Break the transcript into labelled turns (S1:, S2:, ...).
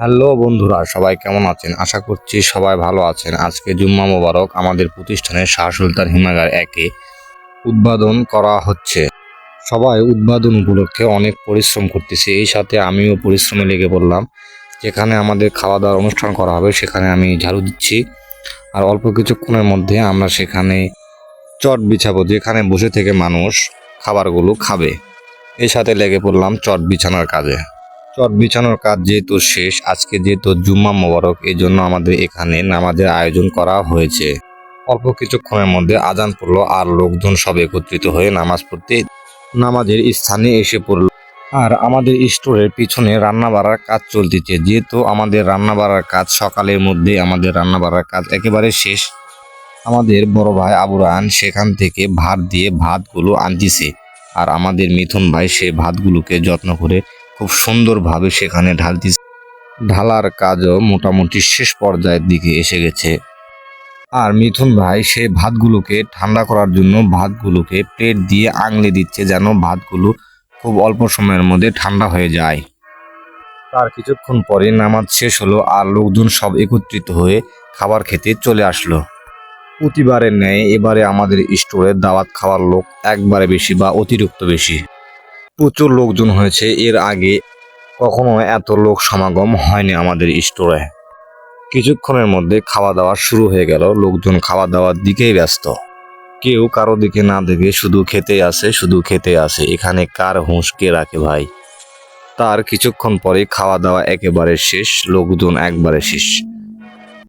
S1: Hello বন্ধুরা, সবাই কেমন আছেন? আশা করছি সবাই ভালো আছেন। আজকে জুম্মা মোবারক আমাদের প্রতিষ্ঠানের শাহ সুলতান হিমাগার একে উদ্বোধন করা হচ্ছে। সবাই উদ্বোধন উপলক্ষে অনেক পরিশ্রম করতেছে। এই সাথে আমিও পরিশ্রমে লেগে পড়লাম। যেখানে আমাদের খাওয়া দাওয়ার অনুষ্ঠান করা হবে, সেখানে আমি ঝাড়ু দিচ্ছি। আর অল্প কিছুক্ষণের মধ্যে আমরা সেখানে চট বিছাবো, যেখানে বসে থেকে মানুষ খাবারগুলো খাবে। এর সাথে লেগে পড়লাম চট বিছানার কাজে। চট বিছানোর কাজ যেহেতু শেষ, আজকে যেহেতু জুম্মা মোবারক এই জন্য আমাদের এখানে নামাজের আয়োজন করা হয়েছে। অল্প কিছুক্ষণের মধ্যে আজান পড়ল আর লোকজন সব একত্রিত হয়ে নামাজ পড়তে নামাজের স্থানে এসে পড়ল। আর আমাদের স্টোরের পিছনে রান্না বাড়ার কাজ চলতেছে, যেহেতু আমাদের রান্না বাড়ার কাজ সকালের মধ্যে আমাদের রান্না বাড়ার কাজ একেবারে শেষ। আমাদের বড় ভাই আবু রাহান সেখান থেকে ভাত দিয়ে ভাতগুলো আনতেছে, আর আমাদের মিথুন ভাই সে ভাতগুলোকে যত্ন করে খুব সুন্দরভাবে সেখানে ঢালতেছে ঢালার কাজও মোটামুটি শেষ পর্যায়ের দিকে এসে গেছে। আর মিথুন ভাই সেই ভাতগুলোকে ঠান্ডা করার জন্য ভাতগুলোকে প্লেট দিয়ে আঙলে দিচ্ছে যেন ভাতগুলো খুব অল্প সময়ের মধ্যে ঠান্ডা হয়ে যায়। তার কিছুক্ষণ পরে নামাজ শেষ হলো আর লোকজন সব একত্রিত হয়ে খাবার খেতে চলে আসলো। প্রতিবারের ন্যায় এবারে আমাদের স্টোরে দাওয়াত খাওয়ার লোক একবারে বেশি বা অতিরিক্ত বেশি। প্রচুর লোকজন হয়েছে। এর আগে কখনো এত লোক সমাগম হয়নি আমাদের স্টোরে। কিছুক্ষণের মধ্যে খাওয়া দাওয়া শুরু হয়ে গেল। লোকজন খাওয়া দাওয়ার দিকেই ব্যস্ত। কেউ কারও দিকে না দেখে শুধু খেতে আসে, শুধু খেতে আসে। এখানে কার হুঁশ, কে রাখে ভাই? তার কিছুক্ষণ পরে খাওয়া দাওয়া একেবারে শেষ, লোকজন একবারে শেষ।